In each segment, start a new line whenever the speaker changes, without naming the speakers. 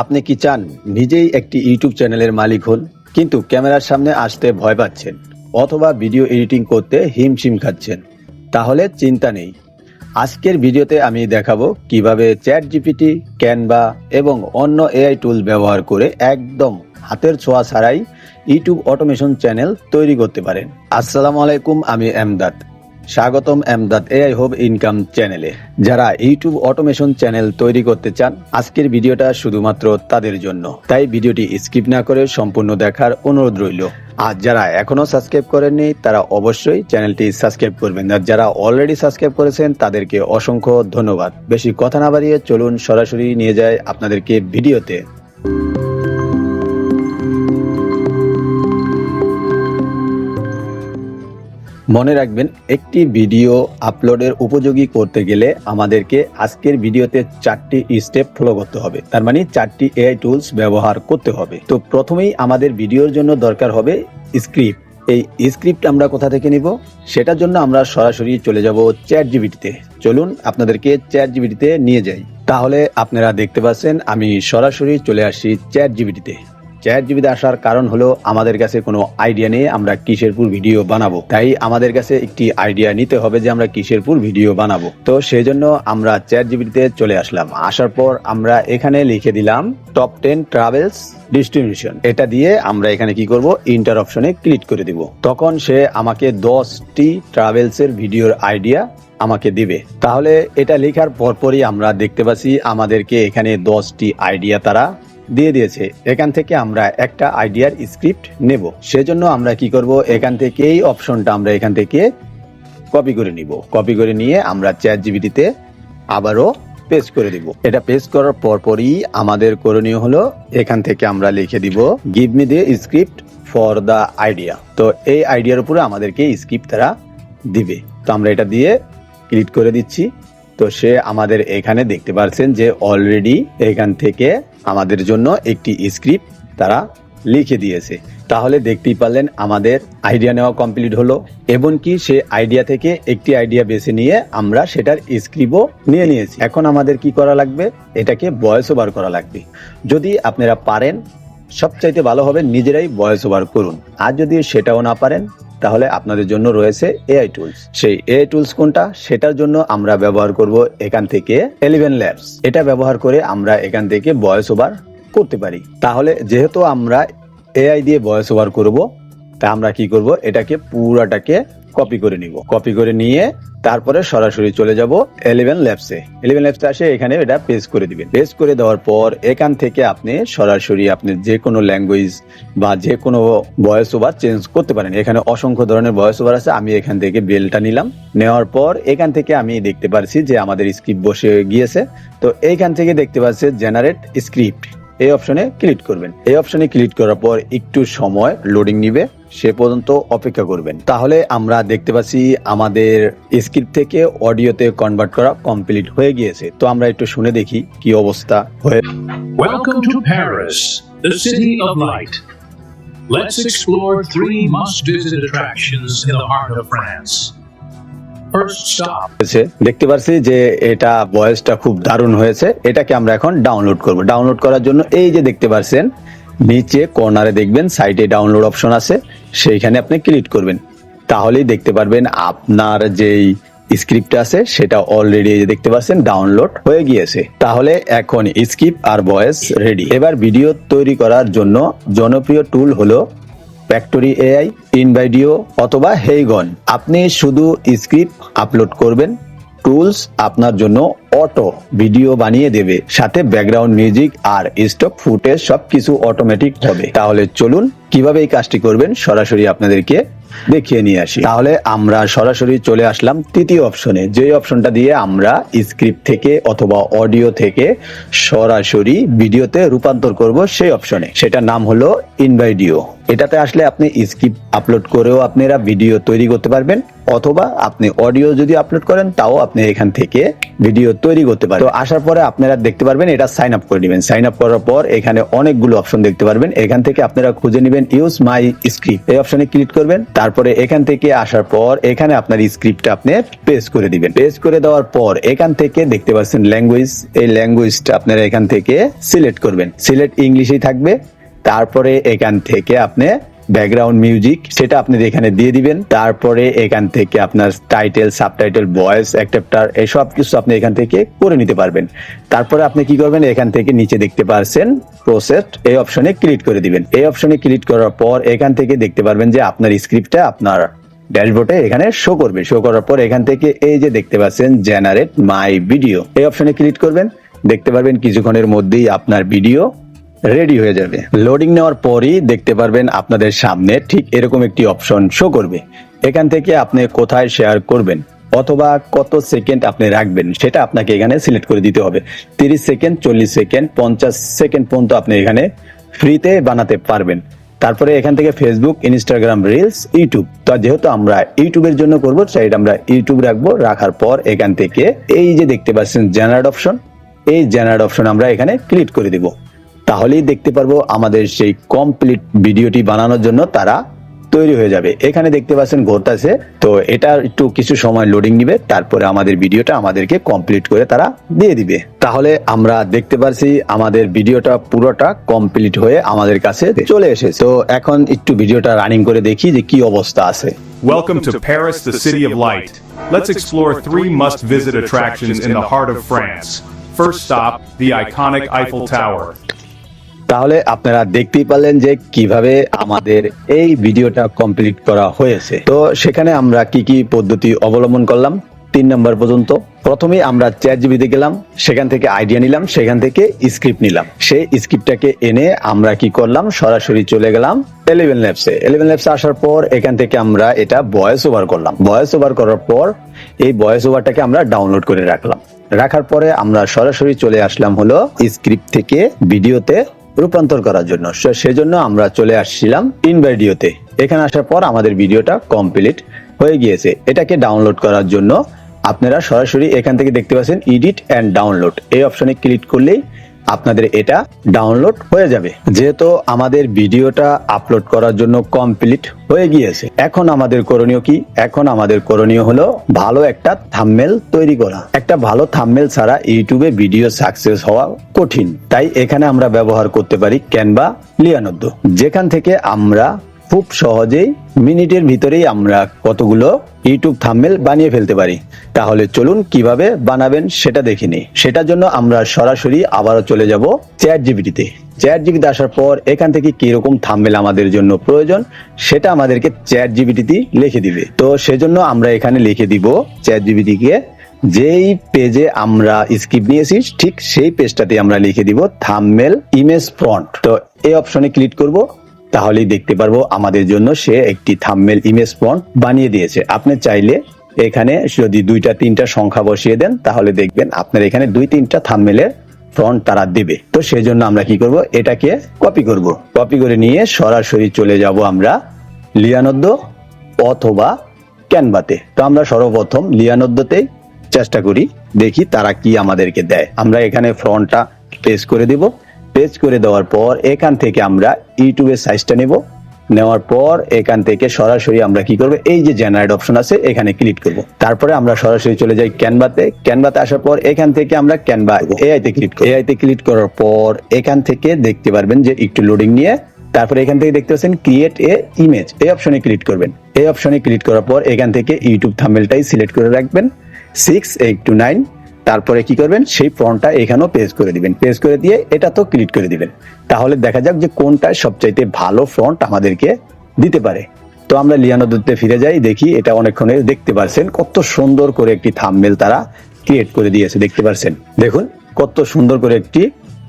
আপনি কি চান নিজেই একটি ইউটিউব চ্যানেলের মালিক হন? কিন্তু ক্যামেরার সামনে আসতে ভয় পাচ্ছেন অথবা ভিডিও এডিটিং করতে হিমশিম খাচ্ছেন, তাহলে চিন্তা নেই। আজকের ভিডিওতে আমি দেখাবো কীভাবে চ্যাট জিপিটি ক্যানভা এবং অন্য এআই টুল ব্যবহার করে একদম হাতের ছোঁয়া ছাড়াই ইউটিউব অটোমেশন চ্যানেল তৈরি করতে পারেন। আসসালামু আলাইকুম, আমি এমদাদ। স্বাগতম এমদাদ এআই হোব ইনকাম চ্যানেলে। যারা ইউটিউব অটোমেশন চ্যানেল তৈরি করতে চান, আজকের ভিডিওটা শুধুমাত্র তাদের জন্য। তাই ভিডিওটি স্কিপ না করে সম্পূর্ণ দেখার অনুরোধ রইল। আর যারা এখনও সাবস্ক্রাইব করেননি, তারা অবশ্যই চ্যানেলটি সাবস্ক্রাইব করবেন। আর যারা অলরেডি সাবস্ক্রাইব করেছেন, তাদেরকে অসংখ্য ধন্যবাদ। বেশি কথা না বাড়িয়ে চলুন সরাসরি নিয়ে যায় আপনাদেরকে ভিডিওতে। মনে রাখবেন, একটি ভিডিও আপলোডের উপযোগী করতে গেলে আমাদেরকে আজকের ভিডিওতে চারটি স্টেপ ফলো করতে হবে। তার মানে চারটি এআই টুলস ব্যবহার করতে হবে। তো প্রথমেই আমাদের ভিডিওর জন্য দরকার হবে স্ক্রিপ্ট এই স্ক্রিপ্ট আমরা কোথা থেকে নিব? সেটার জন্য আমরা সরাসরি চলে যাব চ্যাট জিবিটিতে চলুন আপনাদেরকে চ্যাট জিবিটিতে নিয়ে যাই। তাহলে আপনারা দেখতে পাচ্ছেন, আমি সরাসরি চলে আসি চ্যাট জিবিটিতে চ্যাট জিবিতে আসার কারণ হলো আমাদের কাছে কোনো আইডিয়া নেই, আমরা কিসের পুর ভিডিও বানাবো। তাই আমাদের কাছে একটি আইডিয়া নিতে হবে যে আমরা কিসের পুর ভিডিও বানাবো। তো সেই জন্য আমরা চ্যাট জিবিতে চলে আসলাম। আসার পর আমরা এখানে লিখে দিলাম টপ টেন ট্রাভেলস ডিস্ট্রিবিউশন এটা দিয়ে আমরা এখানে কি করব? ইন্টার অপশনে ক্লিক করে দিব। তখন সে আমাকে দশটি ট্রাভেলস এর ভিডিওর আইডিয়া আমাকে দিবে। তাহলে এটা লেখার পরপরই আমরা দেখতে পাচ্ছি আমাদেরকে এখানে দশটি আইডিয়া তারা দিয়ে দিয়েছে। এখান থেকে আমরা একটা আইডিয়ার স্ক্রিপ্ট নেব। সেজন্য আমরা কি করব? এখান থেকে এই অপশনটা আমরা এখান থেকে কপি করে নিব। কপি করে নিয়ে আমরা চ্যাট জিবিটিতে আবারও পেস্ট করে দিব। এটা পেস্ট করার পরপরই আমাদের করণীয় হলো, এখান থেকে আমরা লিখে দিব give me the script for the idea তো এই আইডিয়ার উপরে আমাদেরকে স্ক্রিপ্ট তারা দিবে। তো আমরা এটা দিয়ে ক্লিক করে দিচ্ছি। তো সে আমাদের এখানে দেখতে পাচ্ছেন যে অলরেডি এখান থেকে আমাদের জন্য একটি স্ক্রিপ্ট তারা লিখে দিয়েছে। তাহলে দেখতেই পারলেন আমাদের আইডিয়া নেওয়া কমপ্লিট হলো, এবং কি সে আইডিয়া থেকে একটি আইডিয়া বেছে নিয়ে আমরা সেটার স্ক্রিপ্টও নিয়ে নিয়েছি। এখন আমাদের কি করা লাগবে? এটাকে ভয়েস ওভার করা লাগবে। যদি আপনারা পারেন, সবচাইতে ভালো হবে নিজেরাই ভয়েস ওভার করুন। আর যদি সেটাও না পারেন তাহলে আপনাদের জন্য রয়েছে এআই টুলস সেই এআই টুলস কোনটা? সেটার জন্য আমরা ব্যবহার করব এখান থেকে এলিভেন ল্যাবস এটা ব্যবহার করে আমরা এখান থেকে ভয়েস ওভার করতে পারি। তাহলে যেহেতু আমরা এআই দিয়ে ভয়েস ওভার করব, তা আমরা কি করব? এটাকে পুরাটাকে কপি করে নিব। কপি করে নিয়ে তারপরে সরাসরি চলে যাব এলেভেন ল্যাবসে এলেভেন ল্যাবসে আসে এখানে এটা পেস্ট করে দিবেন। পেস্ট করে দেওয়ার পর এখান থেকে আপনি সরাসরি আপনি যে কোনো ল্যাঙ্গুয়েজ বা যে কোনো ভয়েস ওভার চেঞ্জ করতে পারেন। এখানে অসংখ্য ধরনের ভয়েস ওভার আছে, আমি এখান থেকে বেলটা নিলাম। নেওয়ার পর এখান থেকে আমি দেখতে পারছি যে আমাদের স্ক্রিপ্ট বসে গিয়েছে। তো এইখান থেকে দেখতে পাচ্ছি জেনারেট স্ক্রিপ্ট এই অপশনে ক্লিক করবেন। এই অপশনে ক্লিক করার পর একটু সময় লোডিং নিবে। সে পর্যন্ত অপেক্ষা করবেন। তাহলে আমরা দেখতে পাচ্ছি আমাদের স্ক্রিপ্ট থেকে অডিওতে কনভার্ট করা কমপ্লিট হয়ে গিয়েছে। তো আমরা একটু শুনে দেখি কি অবস্থা হয়ে
Welcome to Paris, the city of light. Let's explore three must visit attractions in the heart of France. First stop,
হয়েছে। দেখতে পাচ্ছি যে এটা ভয়েসটা খুব দারুণ হয়েছে। এটাকে আমরা এখন ডাউনলোড করব। ডাউনলোড করার জন্য এই যে দেখতে পাচ্ছেন নিচে কর্নারে দেখবেন সাইডে ডাউনলোড অপশন আছে, সেইখানে আপনি ক্লিক করবেন। তাহলেই দেখতে পারবেন আপনার যেই স্ক্রিপ্ট আছে, সেটা অলরেডি দেখতে পাচ্ছেন ডাউনলোড হয়ে গিয়েছে। তাহলে এখন স্ক্রিপ্ট আর ভয়েস রেডি এবার ভিডিও তৈরি করার জন্য জনপ্রিয় টুল হলো ফ্যাক্টরি এআই ইনভাইডিও অথবা হেইগন আপনি শুধু স্ক্রিপ্ট আপলোড করবেন টুলস আপনার জন্য অটো, ভিডিও বানিয়ে দেবে, সাথে ব্যাকগ্রাউন্ড মিউজিক আর স্টক ফুটেজ সবকিছু অটোমেটিক হবে। তাহলে চলুন, কীভাবে এই কাজটি করবেন সরাসরি আপনাদেরকে দেখিয়ে নিয়ে আসি। তাহলে আমরা সরাসরি চলে আসলাম তৃতীয় অপশনে যে অপশনটা দিয়ে আমরা স্ক্রিপ্ট থেকে অথবা অডিও থেকে সরাসরি ভিডিওতে রূপান্তর করব সেই অপশনে সেটার নাম হলো ইনভাইডিও এটাতে আসলে আপনি স্ক্রিপ্ট আপলোড করেও আপনারা ভিডিও তৈরি করতে পারবেন। অথবা আপনি অডিও যদি আপলোড করেন, তাও আপনি এখান থেকে ভিডিও তৈরি করতে পারেন। তো আসার পরে আপনারা দেখতে পারবেন, এটা সাইন আপ করে নেবেন। সাইন আপ করার পর এখানে অনেকগুলো অপশন দেখতে পারবেন। এখান থেকে আপনারা খুঁজে নেবেন ইউজ মাই স্ক্রিপ্ট এই অপশনে ক্লিক করবেন, তারপরে এখান থেকে আসার পর এখানে আপনার স্ক্রিপ্টটা আপনি পেস্ট করে দিবেন। পেস্ট করে দেওয়ার পর এখান থেকে দেখতে পাচ্ছেন ল্যাঙ্গুয়েজ এই ল্যাঙ্গুয়েজটা আপনারা এখান থেকে সিলেক্ট করবেন। সিলেক্ট ইংলিশেই থাকবে। তারপরে এখান থেকে আপনি ব্যাকগ্রাউন্ড মিউজিক সেটা আপনি এখানে দিয়ে দিবেন। তারপরে এখান থেকে আপনার টাইটেল সাবটাইটেল ভয়েস অ্যাক্টেপ্টার এসব কিছু আপনি এখান থেকে করে নিতে পারবেন। তারপরে আপনি কি করবেন? এখান থেকে নিচে দেখতে পারছেন প্রসেস এই অপশনে ক্লিক করে দিবেন। এই অপশনে ক্লিক করার পর এখান থেকে দেখতে পারবেন যে আপনার স্ক্রিপ্টটা আপনার ড্যাশবোর্ডে এখানে শো করবে। শো করার পর এখান থেকে এই যে দেখতে পাচ্ছেন জেনারেট মাই ভিডিও এই অপশনে ক্লিক করবেন। দেখতে পারবেন কিছুক্ষণের মধ্যেই আপনার ভিডিও রেডি হয়ে যাবে। লোডিং নেওয়ার পরই দেখতে পারবেন আপনাদের সামনে ঠিক এরকম একটি অপশন শো করবে। এখান থেকে আপনি কোথায় শেয়ার করবেন অথবা কত সেকেন্ড আপনি রাখবেন সেটা আপনাকে এখানে সিলেক্ট করে দিতে হবে। তিরিশ সেকেন্ড চল্লিশ সেকেন্ড পঞ্চাশ সেকেন্ড পর্যন্ত আপনি এখানে ফ্রিতে বানাতে পারবেন। তারপরে এখান থেকে ফেসবুক ইনস্টাগ্রাম রিলস ইউটিউব তো যেহেতু আমরা ইউটিউবের জন্য করব সাইড আমরা ইউটিউব রাখব। রাখার পর এখান থেকে এই যে দেখতে পাচ্ছেন জেনারেট অপশন এই জেনারেট অপশন আমরা এখানে ক্লিক করে দিব। তাহলেই দেখতে পারব আমাদের সেই কমপ্লিট ভিডিওটি বানানোর জন্য তারা তৈরি হয়ে যাবে এখানে দেখতে পাচ্ছেন ঘটতেছে তো এটা একটু কিছু সময় লোডিং নিবে তারপরে আমাদের ভিডিওটা আমাদেরকে কমপ্লিট করে তারা দিয়ে দিবে তাহলে আমরা দেখতে পারছি আমাদের ভিডিওটা পুরোটা কমপ্লিট হয়ে আমাদের কাছে চলে এসেছে তো এখন একটু ভিডিওটা রানিং করে দেখি যে কি অবস্থা আছে
Welcome to Paris, the city of light. Let's explore three must visit attractions in the heart of France. First stop, the iconic Eiffel Tower.
তাহলে আপনারা দেখতেই পারলেন যে কীভাবে আমাদের এই ভিডিওটা কমপ্লিট করা হয়েছে। তো সেখানে আমরা কি কি পদ্ধতি অবলম্বন করলাম? তিন নম্বর পর্যন্ত। প্রথমে আমরা চ্যাট জিবিতে গেলাম, সেখান থেকে আইডিয়া নিলাম, সেখান থেকে স্ক্রিপ্ট নিলাম। সেই স্ক্রিপ্টটাকে এনে আমরা কি করলাম? সরাসরি চলে গেলাম এলেভেন ল্যাবসে এলেভেন ল্যাবসে আসার পর এখান থেকে আমরা এটা ভয়েস ওভার করলাম। ভয়েস ওভার করার পর এই ভয়েস ওভারটাকে আমরা ডাউনলোড করে রাখলাম। রাখার পরে আমরা সরাসরি চলে আসলাম হলো স্ক্রিপ্ট থেকে ভিডিওতে রূপান্তর করার জন্য। সেজন্য আমরা চলে আসছিলাম ইনভাইডিওতে এখানে আসার পর আমাদের ভিডিওটা কমপ্লিট হয়ে গিয়েছে। এটাকে ডাউনলোড করার জন্য আপনারা সরাসরি এখান থেকে দেখতে পাচ্ছেন ইডিট অ্যান্ড ডাউনলোড এই অপশনে ক্লিক করলেই আপনাদের এটা ডাউনলোড হয়ে যাবে। যেহেতু আমাদের ভিডিওটা আপলোড করার জন্য কমপ্লিট হয়ে গিয়েছে। এখন আমাদের করণীয় কি? এখন আমাদের করণীয় হলো ভালো একটা থাম্বনেল তৈরি করা। একটা ভালো থাম্বনেল ছাড়া ইউটিউবে ভিডিও সাকসেস হওয়া কঠিন। তাই এখানে আমরা ব্যবহার করতে পারি ক্যানভা লিয়ানদ্দ যেখান থেকে আমরা খুব সহজেই মিনিটের ভিতরেই আমরা কতগুলো ইউটিউব থাম্বনেল বানিয়ে ফেলতে পারি। তাহলে চলুন কীভাবে বানাবেন সেটা দেখে নিই। সেটার জন্য আমরা সরাসরি আবারও চলে যাব চ্যাট জিবিটিতে চ্যাট জিবিতে আসার পর এখান থেকে কীরকম থাম্বনেল আমাদের জন্য প্রয়োজন, সেটা আমাদেরকে চ্যাট জিবিটিতে লিখে দিবে। তো সেজন্য আমরা এখানে লিখে দিব চ্যাট জিবিটিকে যেই পেজে আমরা স্কিপ নিয়েছি, ঠিক সেই পেজটাতে আমরা লিখে দিব থাম্বনেল ইমেজ ফ্রন্ট। তো এই অপশনে ক্লিক করব। তাহলেই দেখতে পারব আমাদের জন্য সে একটি থাম্বনেল ইমেজ ফন্ট বানিয়ে দিয়েছে। আপনি চাইলে এখানে যদি দুইটা, তিনটা সংখ্যা বসিয়ে দেন, তাহলে দেখবেন আপনার এখানে দুই, তিনটা থাম্বনেলের ফ্রন্ট তারা দেবে। তো সেই জন্য আমরা কি করব? এটাকে কপি করব। কপি করে নিয়ে সরাসরি চলে যাব আমরা লিয়ানদ্দ অথবা ক্যানভাতে। তো আমরা সর্বপ্রথম লিয়ানদ্দতেই চেষ্টা করি, দেখি তারা কি আমাদেরকে দেয়। আমরা এখানে ফ্রন্টটা পেস্ট করে দিব। পেস্ট করে দেওয়ার পর এখান থেকে আমরা ইউটিউবের সাইজটা নেব। নেওয়ার পর এখান থেকে সরাসরি আমরা কি করব? এই যে জেনারেট অপশন আছে, এখানে ক্লিক করব। তারপরে আমরা সরাসরি চলে যাই ক্যানভাতে ক্যানভাতে আসার পর এখান থেকে আমরা ক্যানভা এআই তে ক্লিক এআই তে ক্লিক করার পর এখান থেকে দেখতে পারবেন যে একটু লোডিং নিয়ে, তারপরে এখান থেকে দেখতে পাচ্ছেন ক্রিয়েট এ ইমেজ এই অপশনে ক্লিক করবেন। এই অপশনে ক্লিক করার পর এখান থেকে ইউটিউব থাম্বনেলটাই সিলেক্ট করে রাখবেন। সিক্স এইট টু নাইন তারপরে কি করবেন? সেই ফ্রন্টটা এখানেও পেজ করে দিবেন। পেজ করে দিয়ে এটা তো ক্লিক করে দিবেন। তাহলে দেখা যাক যে কোনটা সবচাইতে ভালো ফ্রন্ট আমাদেরকে দিতে পারে। তো আমরা লিয়ানোদুতে ফিরে যাই, দেখি এটা অনেকক্ষণে দেখতে পারছেন। কত সুন্দর করে একটি থামমেল তারা ক্রিয়েট করে দিয়েছে, দেখতে পারছেন? দেখুন, কত সুন্দর করে একটি,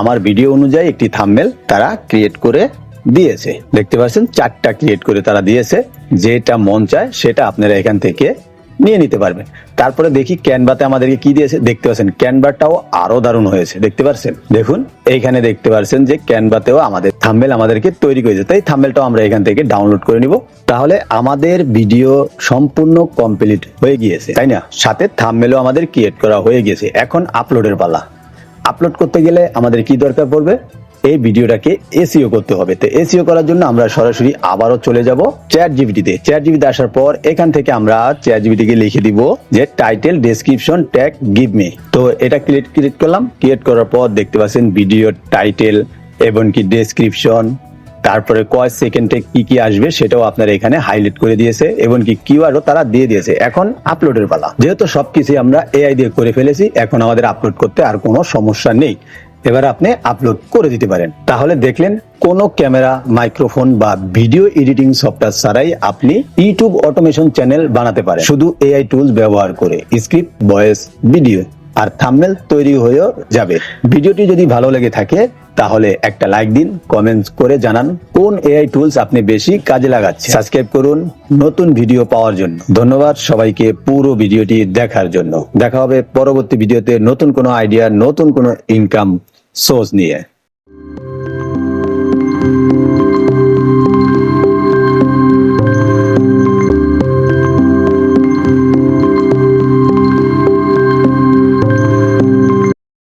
আমার ভিডিও অনুযায়ী একটি থামমেল তারা ক্রিয়েট করে দিয়েছে। দেখতে পাচ্ছেন চারটা ক্রিয়েট করে তারা দিয়েছে। যেটা মন চায় সেটা আপনারা এখান থেকে নিয়ে নিতে পারবেন তারপরে দেখি ক্যানভাতে আমাদেরকে কি দিয়েছে, দেখতে পাচ্ছেন, ক্যানভাটাও আরও দারুণ হয়েছে, দেখতে পাচ্ছেন? দেখুন, এইখানে দেখতে পাচ্ছেন যে ক্যানভাতেও আমাদের থাম্বেল আমাদেরকে তৈরি করে দিতে তাই থাম্বেলটাও আমরা এখান থেকে ডাউনলোড করে নিব। তাহলে আমাদের ভিডিও সম্পূর্ণ কমপ্লিট হয়ে গিয়েছে, তাই না? সাথে থাম্বেলও আমাদের ক্রিয়েট করা হয়ে গেছে এখন আপলোডের পালা। আপলোড করতে গেলে আমাদের কি দরকার পড়বে? এই ভিডিওটাকে এসিও করতে হবে। তো এসিও করার জন্য আমরা সরাসরি আবারও চলে যাব চ্যাট জিবিটিতে চ্যাট জিবিতে আসার পর এখান থেকে আমরা চ্যাট জিবিটিকে লিখে দিব যে title, description, tag, give me. তো এটা ক্রিয়েট ক্রিয়েট করলাম। ক্রিয়েট করার পর দেখতে পাচ্ছেন ভিডিও টাইটেল এবং কি ডেসক্রিপশন। তারপরে কয় সেকেন্ডে কি কি আসবে সেটাও আপনারা এখানে হাইলাইট করে দিয়েছে এবং কি কিওয়ার্ডও তারা দিয়ে দিয়েছে। এখন আপলোডের পালা। যেহেতু সবকিছু আমরা এআই দিয়ে করে ফেলেছি, এখন আমাদের আপলোড করতে আর কোনো সমস্যা নেই। এবার আপনি আপলোড করে দিতে পারেন। তাহলে দেখলেন কোনো ক্যামেরা মাইক্রোফোন বা ভিডিও এডিটিং সফটওয়্যার ছাড়াই আপনি ইউটিউব অটোমেশন চ্যানেল বানাতে পারেন। শুধু এআই টুলস ব্যবহার করে। স্ক্রিপ্ট ভয়েস ভিডিও আর থাম্বনেল তৈরি হয়েও যাবে। ভিডিওটি যদি ভালো লেগে থাকে, তাহলে একটা লাইক দিন কমেন্টস করে জানান কোন এআই টুলস আপনি বেশি কাজে লাগাচ্ছেন। সাবস্ক্রাইব করুন নতুন ভিডিও পাওয়ার জন্য। ধন্যবাদ সবাইকে পুরো ভিডিওটি দেখার জন্য। দেখা হবে পরবর্তী ভিডিওতে নতুন কোনো আইডিয়া নতুন কোনো ইনকাম সোর্স নিয়ে।